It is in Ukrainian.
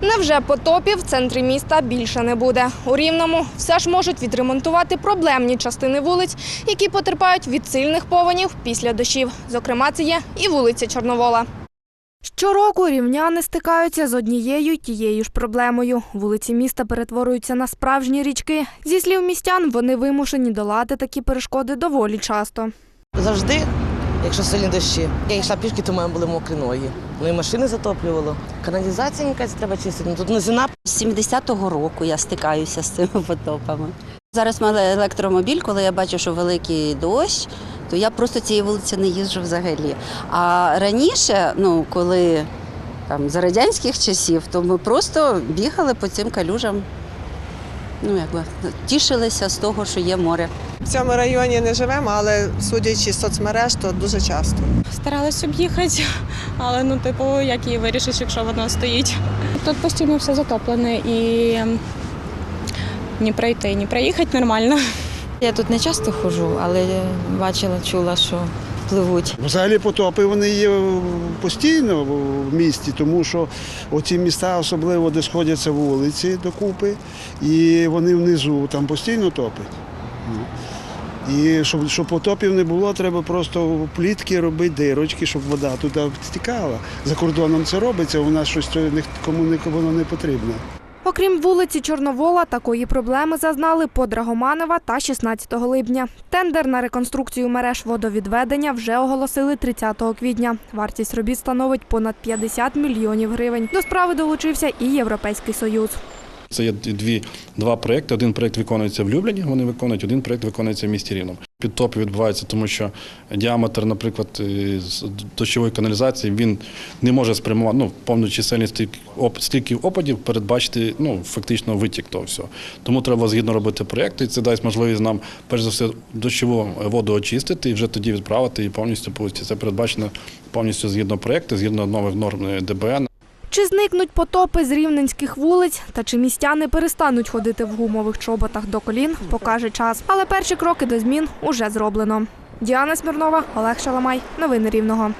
Невже потопів в центрі міста більше не буде? У Рівному все ж можуть відремонтувати проблемні частини вулиць, які потерпають від сильних повенів після дощів. Зокрема, це є і вулиця Чорновола. Щороку рівняни стикаються з однією тією ж проблемою. Вулиці міста перетворюються на справжні річки. Зі слів містян, вони вимушені долати такі перешкоди доволі часто. Завжди, якщо сильні дощі. Я йшла пішки, то в мене були мокрі ноги. Ну і машини затоплювало. Каналізація якась треба чистити. Ну, тут низина. З 70-го року я стикаюся з цими потопами. Зараз мене електромобіль, коли я бачу, що великий дощ, то я просто цієї вулиці не їжджу взагалі. А раніше, ну коли там за радянських часів, то ми просто бігали по цим калюжам. Ну, якби тішилися з того, що є море. В цьому районі не живемо, але судячи з соцмереж, то дуже часто. Старалась об'їхати, але ну, типу, як її вирішиш, якщо вона стоїть. Тут постійно все затоплене і ем, ні пройти, ні проїхати нормально. Я тут не часто ходжу, але бачила, чула, що пливуть. Взагалі потопи вони є постійно в місті, тому що оці міста, особливо де сходяться вулиці докупи, і вони внизу там постійно топить. Ну. І щоб, щоб потопів не було, треба просто плітки робити, дирочки, щоб вода туди стікала. За кордоном це робиться, у нас щось не- воно не потрібно. Окрім вулиці Чорновола, такої проблеми зазнали по Драгоманова та 16 липня. Тендер на реконструкцію мереж водовідведення вже оголосили 30 квітня. Вартість робіт становить понад 50 мільйонів гривень. До справи долучився і Європейський Союз. Це є дві, два проекти. Один проект виконується в Любліні, вони виконують, один проект виконується в місті Рівному. Підтопи відбуваються, тому що діаметр, наприклад, е, дощової каналізації він не може спрямувати ну, повну чисельність стільки оп- стільки опадів передбачити ну, фактично витік того всього. Тому треба згідно робити проєкти, і це дасть можливість нам, перш за все, дощову воду очистити і вже тоді відправити і повністю повністю. Це передбачено повністю згідно проєкту, згідно нових норм е, ДБН. Чи зникнуть потопи з рівненських вулиць, та чи містяни перестануть ходити в гумових чоботах до колін, покаже час. Але перші кроки до змін уже зроблено. Діана Смірнова, Олег Шаламай. Новини Рівного.